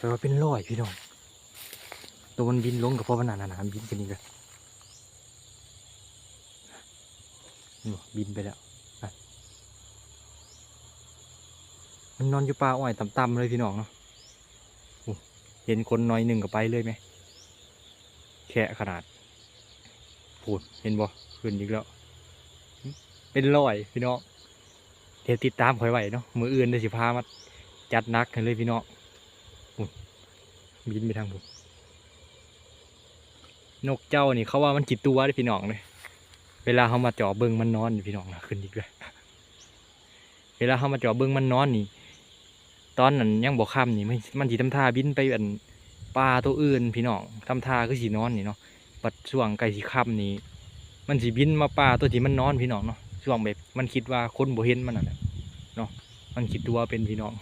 แปลว่าเป็นร้อยพี่น้องตัวมันบินลงกับพราะมันนานๆบินกันนี่เลยนี่บ่บินไปแล้วมันนอนอยู่ป่าอ้อยต่ำๆเลยพี่น้องเนาะเห็นคนน้อยหนึ่งก็ไปเลยไหมแค่ขนาดพูดเห็นบ่ขึ้นอีกแล้ว เป็นร้อยพี่น้องเดี๋ยวติดตามคอยไว้เนาะมืออื่นเดี๋ยสิพามาจัดนักกันเลยพี่น้อง บินไปทางผมนกเจ้านี่เขาว่ามันกี่ตัวเด้พี่น้องเลยเวลาเขามาจาะเบิงมันนอนนี่พี่น้องนะขึ้นอีกเลยเวลาเขามาจาะเบิงมันนอนนี่ ตอนนั้นยังบอกค่ำนี่มันมันสีทำท่าบินไปอันปลาตัวอื่นพี่น้องทำท่าคือสีนอนนี่เนาะปัดช่วงไก่สีค่ำนี่มันสีบินมาปลาตัวที่มันนอนพี่น้องเนาะช่วงแบบมันคิดว่าคนบ่เห็นมันน่ะแหละเนาะมันคิดตัวเป็นพี่น้อง